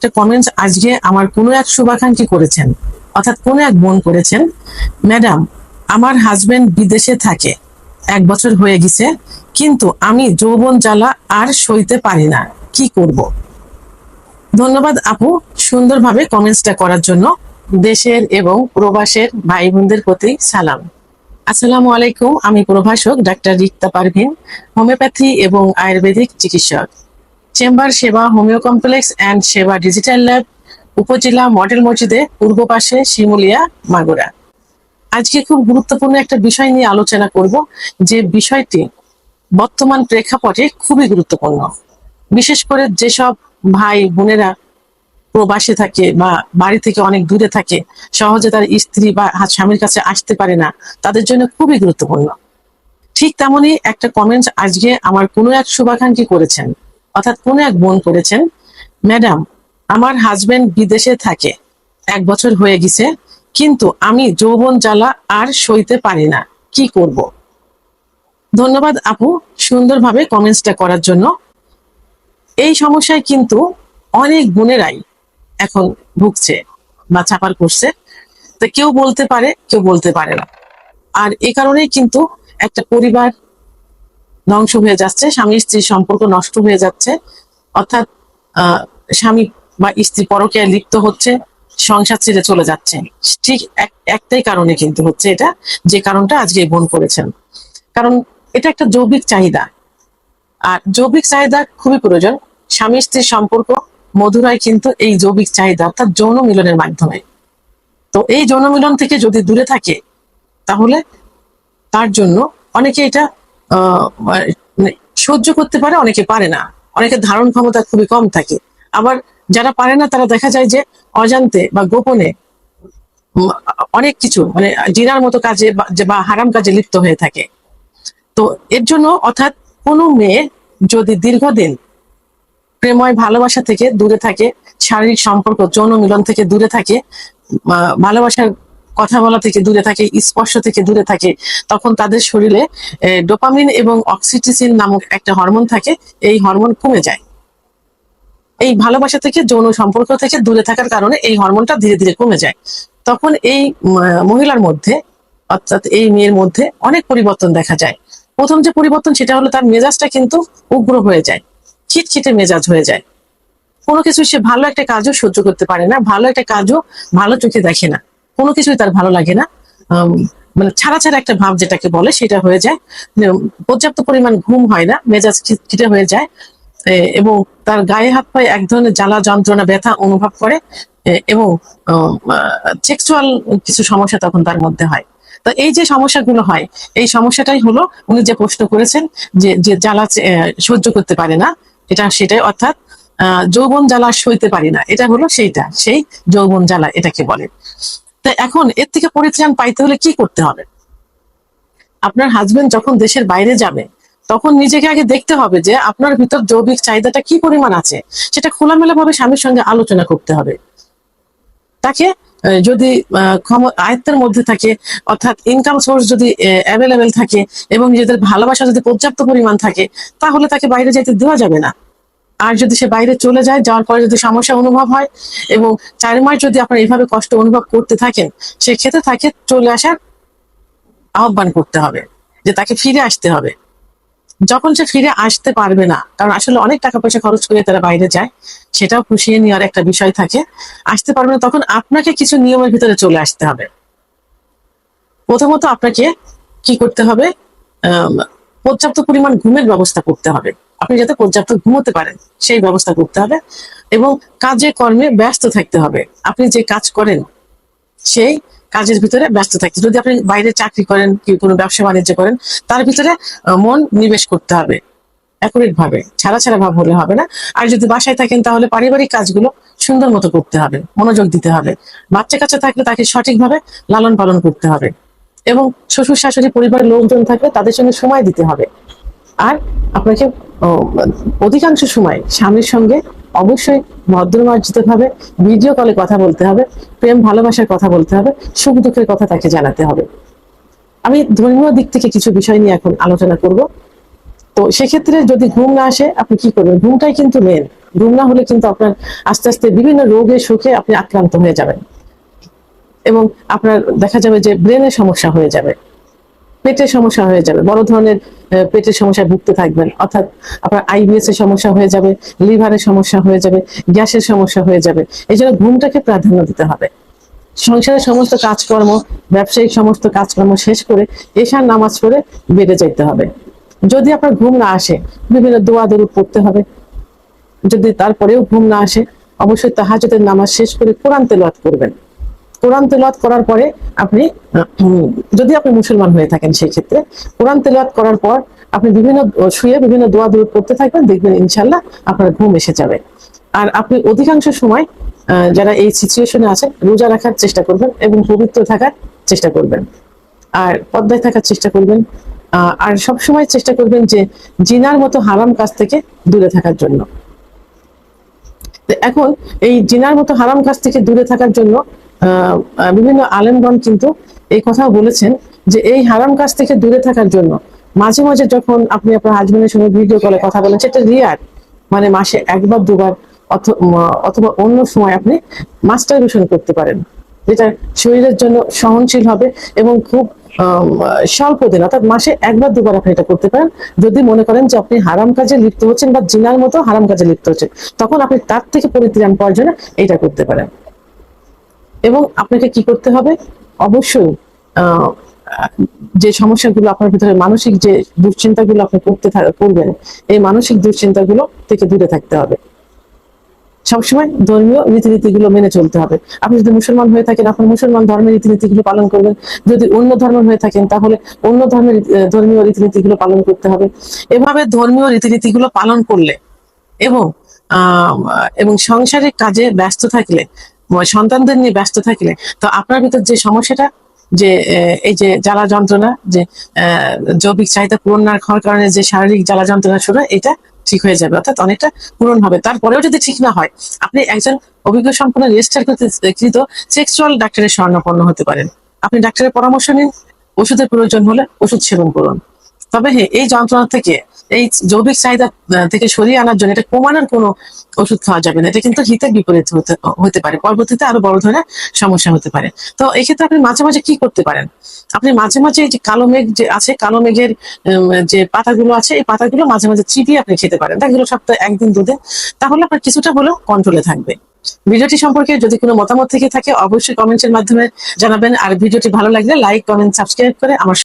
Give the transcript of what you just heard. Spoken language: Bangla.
একটা কমেন্টস আজকে আমার কোনো এক শুভাকাঙ্ক্ষী করেছেন, অর্থাৎ কোনো এক বোন করেছেন ম্যাডাম আমার হাজবেন্ড বিদেশে থাকে, এক বছর হয়ে গেছে, কিন্তু আমি যৌবন জ্বালা আর সইতে পারি না, কি করব? ধন্যবাদ আপু সুন্দরভাবে কমেন্টসটা করার জন্য, দেশের এবং প্রবাসের ভাই বোনদের প্রতি সালাম। আসসালামু আলাইকুম, আমি প্রভাষক ডাক্তার রিক্তা পারভিন, হোমিওপ্যাথি এবং আয়ুর্বেদিক চিকিৎসক। Chamber, Seba homeo complex and Seba digital lab উপজেলা মডেল মসজিদে পূর্ব পাশে শিমুলিয়া, মাগুরা। আজকে খুব গুরুত্বপূর্ণ একটা বিষয় নিয়ে আলোচনা করব, যে বিষয়টি বর্তমান প্রেক্ষাপটে খুবই গুরুত্বপূর্ণ। বিশেষ করে যেসব ভাই বোনেরা প্রবাসে থাকে বা বাড়ি থেকে অনেক দূরে থাকে, সহজে তার স্ত্রী বা স্বামীর কাছে আসতে পারে না, তাদের জন্য খুবই গুরুত্বপূর্ণ। ঠিক তেমনই একটা কমেন্টস আজকে আমার কোনো এক শুভাকাঙ্ক্ষী করেছেন। অর্থাৎ কোন এক বোন করেছেন, ম্যাডাম, আমার হাজবেন্ড বিদেশে থাকে, এক বছর হয়ে গেছে, কিন্তু আমি যৌবন জ্বালা আর সইতে পারি না, কি করব? ধন্যবাদ আপু সুন্দরভাবে কমেন্টসটা করার জন্য। এই সমস্যায় কিন্তু অনেক বোনেরাই এখন ভুগছে বা চাপার করছে। তো কেউ বলতে পারে, কেউ বলতে পারে না। আর এ কারণেই কিন্তু একটা পরিবার ধ্বংস হয়ে যাচ্ছে স্বামী স্ত্রীর সম্পর্ক নষ্ট হয়ে যাচ্ছে। অর্থাৎ স্বামী বা স্ত্রী পরকে লিপ্ত হচ্ছে, সংসার ছেড়ে চলে যাচ্ছে। ঠিক এক- একটাই কারণে কিন্তু হচ্ছে এটা, যে কারণটা আজকে বোন করেছেন। কারণ এটা একটা যৌবিক চাহিদা। আর যৌবিক চাহিদা খুবই প্রয়োজন। স্বামী স্ত্রীর সম্পর্ক মধুর হয় কিন্তু এই যৌবিক চাহিদা, অর্থাৎ যৌন মিলনের মাধ্যমে। তো এই যৌন মিলন থেকে যদি দূরে থাকে, তাহলে তার জন্য অনেকে এটা সহ্য করতে পারে, অনেকে পারে না। অনেকে ধারণ ক্ষমতা খুবই কম থাকে। আবার যারা পারে না, তারা দেখা যায় যে অজান্তে বা গোপনে অনেক কিছু মানে জিনার মতো কাজে বা হারাম কাজে লিপ্ত হয়ে থাকে। তো এর জন্য অর্থাৎ কোনো মেয়ে যদি দীর্ঘদিন প্রেময় ভালোবাসা থেকে দূরে থাকে, শারীরিক সম্পর্ক, যৌন মিলন থেকে দূরে থাকে ভালোবাসার কথা বলা থেকে দূরে থাকে, স্পর্শ থেকে দূরে থাকে, তখন তাদের শরীরে ডোপামিন এবং অক্সিটিসিন নামক একটা হরমোন থাকে, এই হরমোন কমে যায়। এই ভালোবাসা থেকে, যৌন সম্পর্ক থেকে দূরে থাকার কারণে এই হরমোনটা ধীরে ধীরে কমে যায়। তখন এই মহিলার মধ্যে, অর্থাৎ এই মেয়ের মধ্যে অনেক পরিবর্তন দেখা যায়। প্রথম যে পরিবর্তন সেটা হলো তার মেজাজটা কিন্তু উগ্র হয়ে যায়, খিটখিটে মেজাজ হয়ে যায়। কোনো কিছু সে ভালো একটা কাজও সহ্য করতে পারে না, ভালো একটা কাজও ভালো চোখে দেখে না। কোনো কিছুই তার ভালো লাগে না। মানে ছাড়া ছাড়া একটা ভাব যেটাকে বলে, সেটা হয়ে যায়। পর্যাপ্ত পরিমাণ ঘুম হয় না, মেজাজ খিটখিটে হয়ে যায়। এবং তার গায়ে হাত পায়ে এক ধরনের জ্বালা, যন্ত্রণা, ব্যথা অনুভব করে। এবং সেক্সুয়াল কিছু সমস্যা তখন তার মধ্যে হয়। তো এই যে সমস্যাগুলো হয়, এই সমস্যাটাই হলো উনি যে প্রশ্ন করেছেন যে যে জ্বালা সহ্য করতে পারে না, এটা সেটাই অর্থাৎ যৌবন জ্বালা সইতে পারি না, এটা হলো সেইটা, সেই যৌবন জ্বালা এটাকে বলে। তো এখন এর থেকে পরিত্রাণ পাইতে হলে কি করতে হবে? আপনার হাজবেন্ড যখন দেশের বাইরে যাবে, তখন নিজেকে আগে দেখতে হবে যে আপনার ভিতর যৌবিক চাহিদাটা কি পরিমাণ আছে, সেটা খোলামেলা ভাবে স্বামীর সঙ্গে আলোচনা করতে হবে। তাকে যদি আয়ত্তের মধ্যে থাকে, অর্থাৎ ইনকাম সোর্স যদি অ্যাভেলেবেল থাকে এবং নিজেদের ভালোবাসা যদি পর্যাপ্ত পরিমাণ থাকে, তাহলে তাকে বাইরে যেতে দেওয়া যাবে না। আর যদি সে বাইরে চলে যায়, যাওয়ার পরে যদি সমস্যা অনুভব হয় এবং চার মাস যদি আপনার এইভাবে কষ্ট অনুভব করতে থাকেন, সেক্ষেত্রে তাকে চলে আসার আহ্বান করতে হবে, যে তাকে ফিরে আসতে হবে। যখন সে ফিরে আসতে পারবে না, কারণ আসলে অনেক টাকা পয়সা খরচ করে তারা বাইরে যায়, সেটাও পুষিয়ে নেওয়ার একটা বিষয় থাকে। আসতে পারবে না তখন আপনাকে কিছু নিয়মের ভিতরে চলে আসতে হবে। প্রথমত আপনাকে কি করতে হবে? পর্যাপ্ত পরিমাণ ঘুমের ব্যবস্থা করতে হবে। আপনি যাতে পর্যাপ্ত ঘুমোতে পারেন, সেই ব্যবস্থা করতে হবে এবং কাজে কর্মে ব্যস্ত থাকতে হবে। আপনি যে কাজ করেন, সেই কাজের ভিতরে ব্যস্ত থাকতে যদি আপনি বাইরে চাকরি করেন কি কোনো ব্যবসা বাণিজ্য করেন, তার ভিতরে মন নিবেশ করতে হবে অ্যাকুরেট ভাবে ছাড়া ছাড়া ভাব হলে হবে না। আর যদি বাসায় থাকেন, তাহলে পারিবারিক কাজগুলো সুন্দর মতো করতে হবে, মনোযোগ দিতে হবে। বাচ্চা কাচ্চা থাকলে তাকে সঠিকভাবে লালন পালন করতে হবে এবং শ্বশুর শাশুড়ি পরিবারের লোকজন থাকলে তাদের সঙ্গে সময় দিতে হবে। আর আপনাকে অধিকাংশ সময় স্বামীর সঙ্গে অবশ্যই ভদ্রমার্জিত ভাবে ভিডিও কলে কথা বলতে হবে, প্রেম, ভালোবাসার কথা বলতে হবে, সুখ দুঃখের কথা তাকে জানাতে হবে। আমি ধর্মীয় দিক থেকে কিছু বিষয় নিয়ে এখন আলোচনা করব। তো সেক্ষেত্রে যদি ঘুম না আসে, আপনি কি করবেন? ঘুমটাই কিন্তু মেন ঘুম না হলে কিন্তু আপনার আস্তে আস্তে বিভিন্ন রোগে, সুখে আপনি আক্রান্ত হয়ে যাবেন। এবং আপনার দেখা যাবে যে ব্রেনের সমস্যা হয়ে যাবে, পেটের সমস্যা হয়ে যাবে, বড় ধরনের পেটের সমস্যায় ভুগতে থাকবেন। অর্থাৎ আপনার আইবিএস এর সমস্যা হয়ে যাবে, লিভারের সমস্যা হয়ে যাবে, গ্যাসের সমস্যা হয়ে যাবে। এই জন্য ঘুমটাকে প্রাধান্য দিতে হবে। সংসারের সমস্ত কাজকর্ম, ব্যবসায়িক সমস্ত কাজকর্ম শেষ করে এশার নামাজ পড়ে বেড়ে যাইতে হবে। যদি আপনার ঘুম না আসে, বিভিন্ন দোয়া দরুদ পড়তে হবে। যদি তারপরেও ঘুম না আসে, অবশ্যই তাহাজতের নামাজ শেষ করে কোরআন তেলাওয়াত করবেন। কোরআন তেলাওয়াত করার পরে আপনি, যদি আপনি মুসলমান হয়ে থাকেন সেই ক্ষেত্রে, কোরআন তেলাওয়াত করার পর আপনি বিভিন্ন, শুয়ে বিভিন্ন দোয়া দূর করতে থাকবেন, দেখবেন ইনশাল্লাহ আপনার ঘুম এসে যাবে। আর আপনি অধিকাংশ সময় যারা এই সিচুয়েশনে আছেন, রোজা রাখার চেষ্টা করবেন এবং পবিত্র থাকার চেষ্টা করবেন। আর পদ্মায় থাকার চেষ্টা করবেন। আর সব সময় চেষ্টা করবেন যে জিনার মতো হারাম কাজ থেকে দূরে থাকার জন্য। এখন এই জিনার মতো হারাম কাজ থেকে দূরে থাকার জন্য বিভিন্ন আলেমগণ কিন্তু এই কথাও বলেছেন যে এই হারাম কাজ থেকে দূরে থাকার জন্য মাঝে মাঝে যখন আপনি আপনার হাজবেন্ডের সঙ্গে ভিডিও কলে কথা বলেন, সেটা রিয়ার মানে মাসে একবার, দুবার অথবা অন্য সময় আপনি মাস্টারবেশন করতে পারেন। যেটা শরীরের জন্য সহনশীল হবে এবং খুব স্বল্প দিন, অর্থাৎ মাসে একবার, দুবার আপনি এটা করতে পারেন। যদি মনে করেন যে আপনি হারাম কাজে লিপ্ত হচ্ছেন বা জিনার মতো হারাম কাজে লিপ্ত হচ্ছেন, তখন আপনি তার থেকে পরিত্রাণ পাওয়ার জন্য এটা করতে পারেন। এবং আপনাকে কি করতে হবে? অবশ্যই যে সমস্যাগুলো আপনার ভিতরে, মানসিক যে দুশ্চিন্তাগুলো আপনি করতে করবেন, এই মানসিক দুশ্চিন্তাগুলো থেকে দূরে থাকতে হবে। সবসময় ধর্মীয় রীতিনীতিগুলো মেনে চলতে হবে। আপনি যদি মুসলমান হয়ে থাকেন আপনার মুসলমান ধর্মের রীতিনীতিগুলো পালন করবেন। যদি অন্য ধর্মের হয়ে থাকেন, তাহলে অন্য ধর্মের ধর্মীয় রীতিনীতিগুলো পালন করতে হবে। এভাবে ধর্মীয় রীতিনীতিগুলো পালন করলে এবং এবং সাংসারিক কাজে ব্যস্ত থাকলে সন্তানদের নিয়ে ব্যস্ত থাকলে, তো আপনার ভিতর যে সমস্যাটা, যে এই যে জ্বালা যন্ত্রণা, যে জৈবিক চাহিদা পূরণ না হওয়ার কারণে যে শারীরিক জ্বালা যন্ত্রণা শুরু এটা ঠিক হয়ে যাবে, অর্থাৎ অনেকটা পূরণ হবে। তারপরেও যদি ঠিক না হয়, আপনি একজন অভিজ্ঞ সম্পন্ন রেজিস্টার কৃত সেক্সুয়াল ডাক্তারের স্বর্ণপন্ন হতে পারেন। আপনি ডাক্তারের পরামর্শ নিন, ওষুধের প্রয়োজন হলে ওষুধ সেবন করুন। তবে হ্যাঁ এই যন্ত্রণা থেকে, এই জৈবিক চাহিদা থেকে সরিয়ে আনার জন্য এটা কমানোর কোনো ওষুধ খাওয়া যাবে না। এটা কিন্তু হিতের বিপরীত হতে পারে। পরবর্তীতে আরও বড় ধরনের সমস্যা হতে পারে। তো এই ক্ষেত্রে আপনি মাঝে মাঝে কি করতে পারেন? আপনি মাঝে মাঝে যে কালো মেঘ যে আছে, কালো মেঘের যে পাতাগুলো আছে, এই পাতাগুলো মাঝে মাঝে চিবিয়ে আপনি খেতে পারেন। দেখা গেলো সপ্তাহে একদিন, দুদিন, তাহলে আপনার কিছুটা হলেও কন্ট্রোলে থাকবে। ভিডিওটি সম্পর্কে যদি কোনো মতামত থেকে থাকে, অবশ্যই কমেন্টের মাধ্যমে জানাবেন। আর ভিডিওটি ভালো লাগলে লাইক কমেন্ট সাবস্ক্রাইব করে আমার